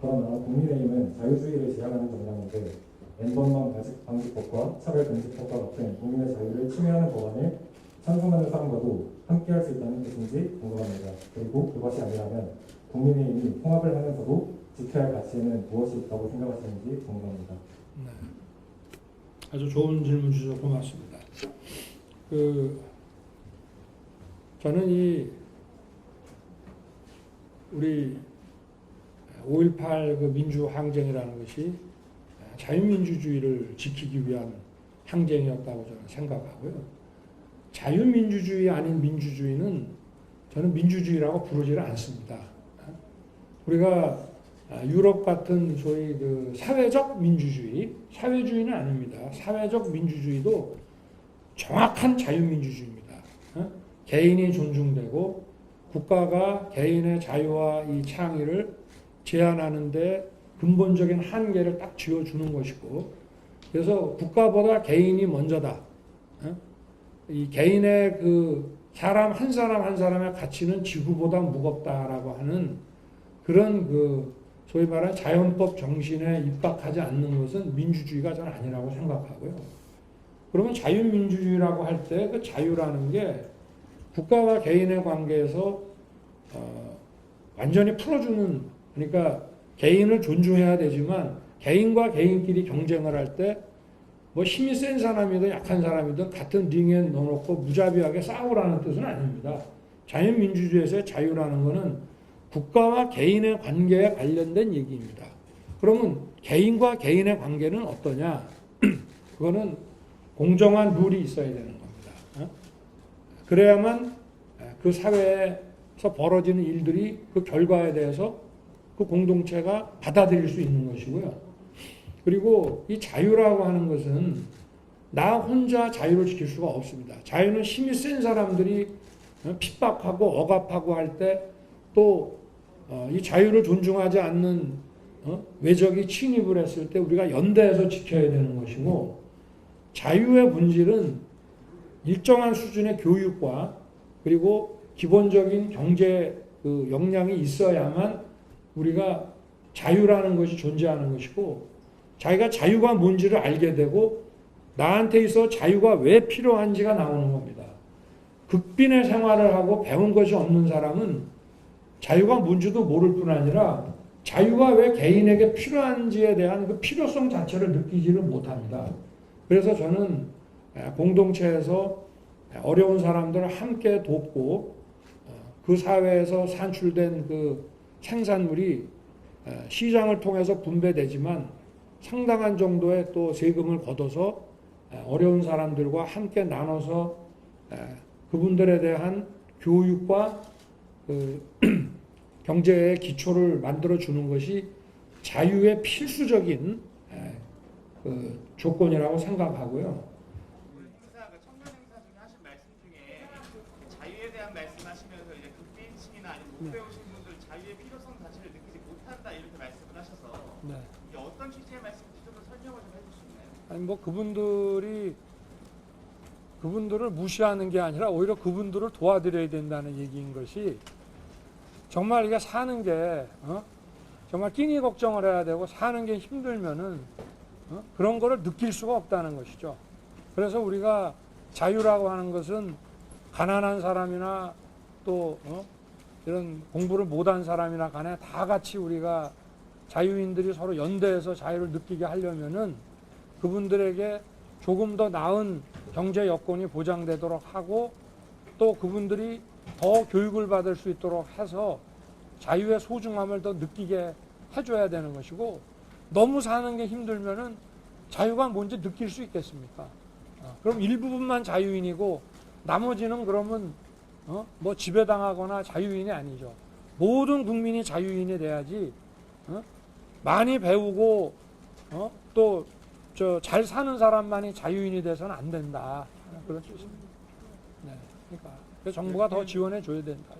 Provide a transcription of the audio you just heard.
그러나 국민의힘은 자유주의를 지향하는 정당인데 N번만 방지법과 차별금지법과 같은 국민의 자유를 침해하는 법안을 찬성하는 사람과도 함께할 수 있다는 뜻인지 궁금합니다. 그리고 그것이 아니라면 국민의힘이 통합을 하면서도 지켜야 할 가치에는 무엇이 있다고 생각하시는지 궁금합니다. 네. 아주 좋은 질문 주셔서 고맙습니다. 그 저는 이 우리 5.18 그 민주 항쟁이라는 것이 자유민주주의를 지키기 위한 항쟁이었다고 저는 생각하고요. 자유민주주의 아닌 민주주의는 저는 민주주의라고 부르지를 않습니다. 우리가 아, 유럽 같은 소위 그 사회적 민주주의, 사회주의는 아닙니다. 사회적 민주주의도 정확한 자유민주주의입니다. 어? 개인이 존중되고 국가가 개인의 자유와 이 창의를 제한하는데 근본적인 한계를 딱 지어주는 것이고 그래서 국가보다 개인이 먼저다. 어? 이 개인의 그 사람 한 사람 한 사람의 가치는 지구보다 무겁다라고 하는 그런 그 소위 말하는 자연법 정신에 입각하지 않는 것은 민주주의가 저는 아니라고 생각하고요. 그러면 자유민주주의라고 할 때 그 자유라는 게 국가와 개인의 관계에서 어, 완전히 풀어주는 그러니까 개인을 존중해야 되지만 개인과 개인끼리 경쟁을 할 때 뭐 힘이 센 사람이든 약한 사람이든 같은 링에 넣어놓고 무자비하게 싸우라는 뜻은 아닙니다. 자유민주주의에서의 자유라는 것은 국가와 개인의 관계에 관련된 얘기입니다. 그러면 개인과 개인의 관계는 어떠냐? 그거는 공정한 룰이 있어야 되는 겁니다. 어? 그래야만 그 사회에서 벌어지는 일들이 그 결과에 대해서 그 공동체가 받아들일 수 있는 것이고요. 그리고 이 자유라고 하는 것은 나 혼자 자유를 지킬 수가 없습니다. 자유는 힘이 센 사람들이 어, 핍박하고 억압하고 할 때또 어, 이 자유를 존중하지 않는 어, 외적이 침입을 했을 때 우리가 연대해서 지켜야 되는 것이고 자유의 본질은 일정한 수준의 교육과 그리고 기본적인 경제 그 역량이 있어야만 우리가 자유라는 것이 존재하는 것이고 자기가 자유가 뭔지를 알게 되고 나한테 있어 자유가 왜 필요한지가 나오는 겁니다. 극빈의 생활을 하고 배운 것이 없는 사람은 자유가 뭔지도 모를 뿐 아니라 자유가 왜 개인에게 필요한지에 대한 그 필요성 자체를 느끼지를 못합니다. 그래서 저는 공동체에서 어려운 사람들을 함께 돕고 그 사회에서 산출된 그 생산물이 시장을 통해서 분배되지만 상당한 정도의 또 세금을 걷어서 어려운 사람들과 함께 나눠서 그분들에 대한 교육과 그 경제의 기초를 만들어 주는 것이 자유의 필수적인 그 조건이라고 생각하고요. 그 자유에 대한 말씀하시면서 이제 극빈층이나 아니면 못 배우신 분들 자유의 필요성 자체를 느끼지 못한다 이렇게 말씀을 하셔서 네. 이게 어떤 취지의 말씀인지 좀더 설명을 좀 해주실 수 있나요? 아니 뭐 그분들이 그분들을 무시하는 게 아니라 오히려 그분들을 도와드려야 된다는 얘기인 것이 정말 이게 사는 게 어? 정말 끼니 걱정을 해야 되고 사는 게 힘들면은 어? 그런 거를 느낄 수가 없다는 것이죠. 그래서 우리가 자유라고 하는 것은 가난한 사람이나 또 어? 이런 공부를 못한 사람이나 간에 다 같이 우리가 자유인들이 서로 연대해서 자유를 느끼게 하려면은 그분들에게 조금 더 나은 경제 여건이 보장되도록 하고 또 그분들이 더 교육을 받을 수 있도록 해서 자유의 소중함을 더 느끼게 해줘야 되는 것이고 너무 사는 게 힘들면은 자유가 뭔지 느낄 수 있겠습니까? 어, 그럼 일부분만 자유인이고 나머지는 그러면 어? 뭐 지배당하거나 자유인이 아니죠. 모든 국민이 자유인이 돼야지 어? 많이 배우고 어? 또저 잘 사는 사람만이 자유인이 돼서는 안 된다. 그런 뜻입니다. 네. 그러니까 그래서 정부가 더 지원해 줘야 된다.